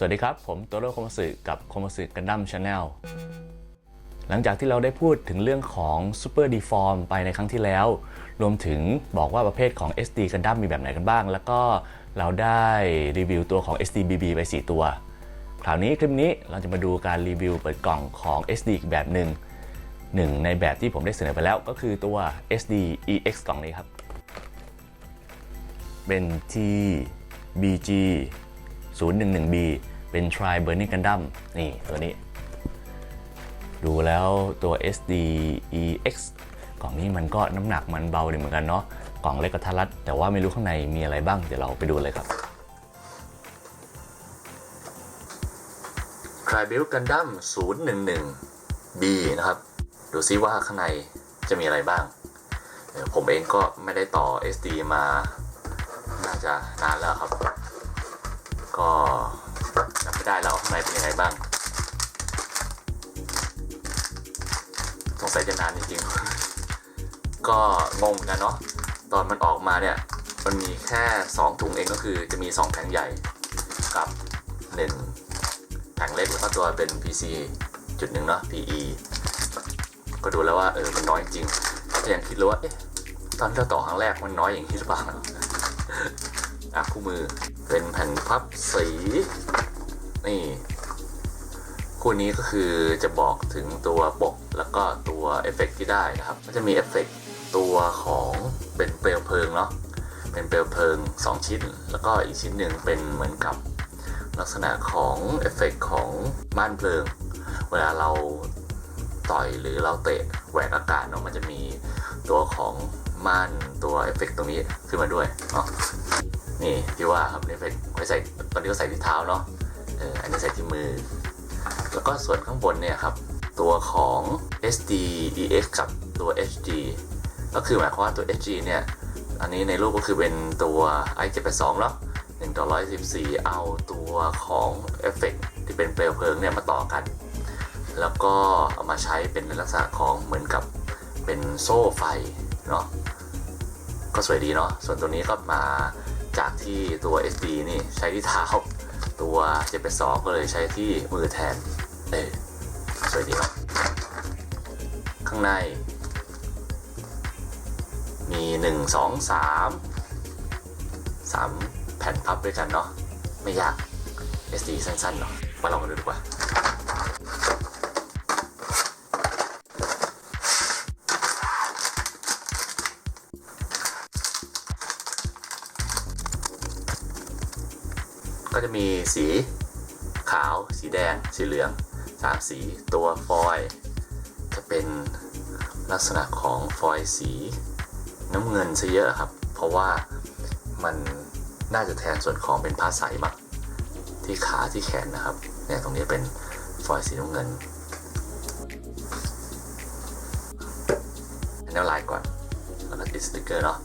สวัสดีครับ ผมโตโร่คมัสึกับคมัสึกันดั้มชาแนลหลังจากที่เราได้พูดถึงเรื่องของ Super Deform ไปในครั้งที่แล้ว รวมถึงบอกว่าประเภทของ SD กันดั้มมีแบบไหนกันบ้าง แล้วก็เราได้รีวิวตัวของ SDBB ไป 4 ตัว คราวนี้คลิปนี้เราจะมาดูการรีวิวเปิดกล่องของ SD อีกแบบหนึ่งหนึ่งในแบบที่ผมได้เสนอไปแล้วก็คือตัว SD EX กล่องนี้ครับ เป็น T BG 011B เป็น Tri Burning Gundam นี่ตัวนี้ ดูแล้วตัว SD EX กล่องนี้มันก็น้ำหนักมันเบาดีเหมือนกันเนาะกล่องเล็กกระทัดรัด แต่ว่าไม่รู้ข้างในมีอะไรบ้าง เดี๋ยวเราไปดูเลยครับ Tri Build Gundam 011B นะครับ ดูซิว่าข้างในจะมีอะไรบ้างเอ่อผมเองก็ไม่ได้ต่อ SD มา น่าจะนานแล้วครับ ก็จำไม่ได้แล้วข้างในเป็นยังไงบ้าง สงสัยจะนานจริงๆ ก็งงนกันเนาะ ตอนมันออกมาเนี่ย มันมีแค่ 2 ถุงเองก็คือจะมี 2 แผงใหญ่กับ1แผงเล็กแล้วก็ตัวเป็น PC จุดหนึ่งเนาะ PE ก็ดูแล้วว่าเออมันน้อยจริงแต่ยังคิดเลยว่าเอ๊ะตอนที่เราต่อครั้งแรกมันน้อยอย่างนี้หรือเปล่าอะคู่มือ เป็นแผ่นพับสี นี่ คู่นี้ก็คือจะบอกถึงตัวปกแล้วก็ตัวเอฟเฟกต์ที่ได้นะครับ ก็จะมีเอฟเฟกต์ตัวของเป็นเปลวเพลิงเนาะเป็นเปลวเพลิง 2 ชิ้น แล้วก็อีกชิ้นหนึ่งเป็นเหมือนกับลักษณะของเอฟเฟกต์ของม่านเพลิง เวลาเราต่อยหรือเราเตะแหวกอากาศเนาะมันจะมีตัวของม่านตัวเอฟเฟกต์ตรงนี้ขึ้นมาด้วยเนาะ นี่ที่ว่าครับนี่เป็นไว้ใส่ตอนนี้ก็ใส่ที่เท้าเนาะเอออันนี้ใส่ที่มือ แล้วก็ส่วนข้างบนเนี่ยครับ ตัวของ SD EX กับตัว HG ก็คือหมายความว่าตัว HG เนี่ยอันนี้ในรูปก็คือเป็นตัว i782 เนาะ1ต่อ114 เอาตัวของเอฟเฟกที่เป็นเปลวเพลิงเนี่ยมาต่อกัน แล้วก็เอามาใช้เป็นลักษณะของเหมือนกับเป็นโซ่ไฟเนาะก็สวยดีเนาะส่วนตัวนี้ก็มา จากที่ตัว SD นี่ใช้ที่เท้าตัว782ก็เลยใช้ที่มือแทน เออสวยดีเนาะข้างใน มี 1 2 3 3 แผ่นพับด้วยกันเนาะไม่ยาก SD สั้นๆเนาะมาลองกันดูดีกว่า ก็จะมีสีขาว สีแดง สีเหลืองสามสีตัวฟอยจะเป็นลักษณะของฟอยสีน้ำเงินซะเยอะครับ เพราะว่ามันน่าจะแทนส่วนของเป็นผ้าใสมั้งที่ขาที่แขนนะครับเนี่ยตรงนี้เป็นฟอยสีน้ำเงินอันนี้ลายก่อนแล้วก็ติดสติกเกอร์เนาะ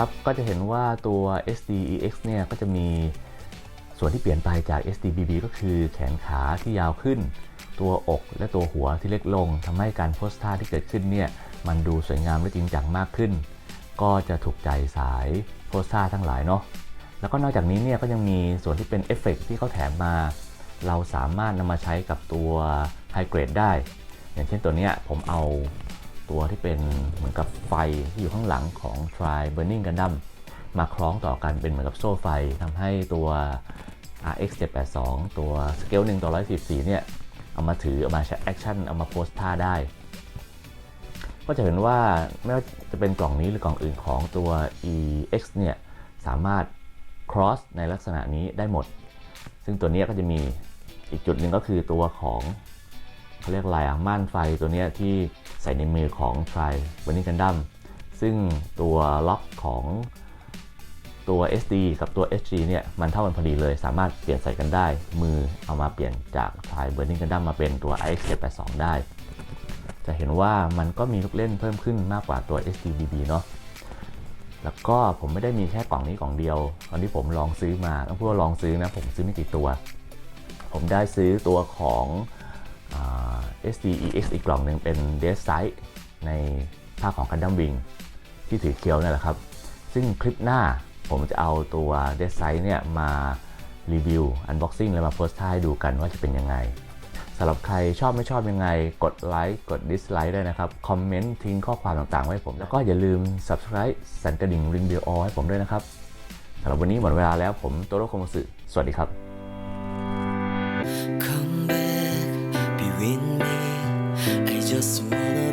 ครับ ก็จะเห็นว่าตัว SDEX เนี่ย ก็จะมีส่วนที่เปลี่ยนไปจาก SDBB ก็คือแขนขาที่ยาวขึ้น ตัวอกและตัวหัวที่เล็กลงทำให้การโพสท่าที่เกิดขึ้นเนี่ยมันดูสวยงามและจริงจังมากขึ้น ก็จะถูกใจสายโพสท่าทั้งหลายเนาะแล้วก็นอกจากนี้เนี่ยก็ยังมีส่วนที่เป็นเอฟเฟกต์ที่เขาแถมมา เราสามารถนำมาใช้กับตัวไฮเกรดได้ อย่างเช่นตัวเนี้ยผมเอาตัวที่เป็นเหมือนกับไฟที่อยู่ข้างหลังของ Try Burning Gundam มาคล้องต่อกันเป็นเหมือนกับโซ่ไฟทำให้ตัว RX 782ตัวสเกล1ต่อ114เนี่ย เอามาถือ เอามาใช้แอคชั่น เอามาโพสท่าได้ ก็จะเห็นว่าไม่ว่าจะเป็นกล่องนี้หรือกล่องอื่นของตัว EX เนี่ยสามารถ cross ในลักษณะนี้ได้หมด ซึ่งตัวนี้ก็จะมีอีกจุดหนึ่งก็คือตัวของเขาเรียกอะไรอะม่านไฟตัวนี้ที่ใส่ในมือของ Try Burning Gundam ซึ่งตัวล็อกของ ตัว SD กับตัว SG เนี่ยมันเท่ากันพอดีเลย สามารถเปลี่ยนใส่กันได้ มือเอามาเปลี่ยนจาก Try Burning Gundam มาเป็นตัว IX 782ได้ จะเห็นว่ามันก็มีลูกเล่นเพิ่มขึ้นมากกว่าตัว SDBB เนาะแล้วก็ผมไม่ได้มีแค่กล่องนี้กล่องเดียวตอนที่ผมลองซื้อมาต้องพูดว่าลองซื้อนะผมซื้อไม่กี่ตัว ผมได้ซื้อตัวของอ SDEX อีกกล่องหนึ่งเป็น d e s i g h t ในภาคของ Gundam Wing ที่ถือเคียวนั่นแหละครับ ซึ่งคลิปหน้า ผมจะเอาตัวเดสไซน์เนี่ยมารีวิวอันบ็อกซิ่งและมาเฟิร์สท่าให้ดูกันว่าจะเป็นยังไงสำหรับใครชอบไม่ชอบยังไง กดไลค์กดดิสไลค์ได้นะครับ คอมเมนต์ทิ้งข้อความต่างๆไว้ผม แล้วก็อย่าลืม Subscribe สั่นกระดิ่งริงเบลอให้ผมด้วยนะครับสำหรับวันนี้หมดเวลาแล้วผมตัวรคมสุสวัสดีครับ Come back, be with me. I just wanna